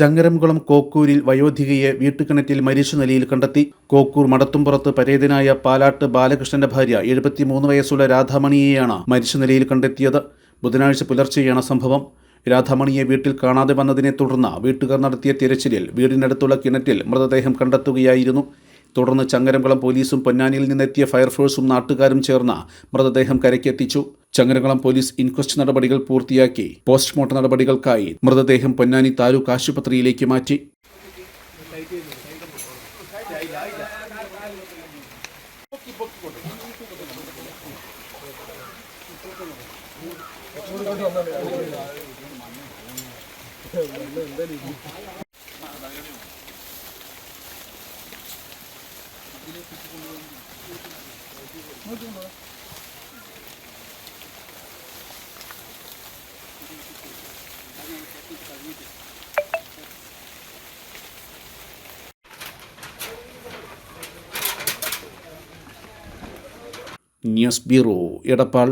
ചങ്ങരംകുളം കോക്കൂരിൽ വയോധികയെ വീട്ടുകിണറ്റിൽ മരിച്ച നിലയിൽ കണ്ടെത്തി. കോക്കൂർ മടത്തുംപുറത്ത് പരേതനായ പാലാട്ട് ബാലകൃഷ്ണന്റെ ഭാര്യ എഴുപത്തിമൂന്ന് വയസ്സുള്ള രാധാമണിയെയാണ് മരിച്ച നിലയിൽ കണ്ടെത്തിയത്. ബുധനാഴ്ച പുലർച്ചെയാണ് സംഭവം. രാധാമണിയെ വീട്ടിൽ കാണാതെ വന്നതിനെ തുടർന്ന് വീട്ടുകാർ നടത്തിയ തിരച്ചിലിൽ വീടിനടുത്തുള്ള കിണറ്റിൽ മൃതദേഹം കണ്ടെത്തുകയായിരുന്നു. തുടർന്ന് ചങ്ങരംകുളം പോലീസും പൊന്നാനിയിൽ നിന്നെത്തിയ ഫയർഫോഴ്സും നാട്ടുകാരും ചേർന്ന് മൃതദേഹം കരയ്ക്കെത്തിച്ചു. ചങ്ങരംകുളം പോലീസ് ഇൻക്വസ്റ്റ് നടപടികൾ പൂർത്തിയാക്കി പോസ്റ്റ്മോർട്ടം നടപടികൾക്കായി മൃതദേഹം പൊന്നാനി താലൂക്ക് ആശുപത്രിയിലേക്ക് മാറ്റി. News bureau Edappal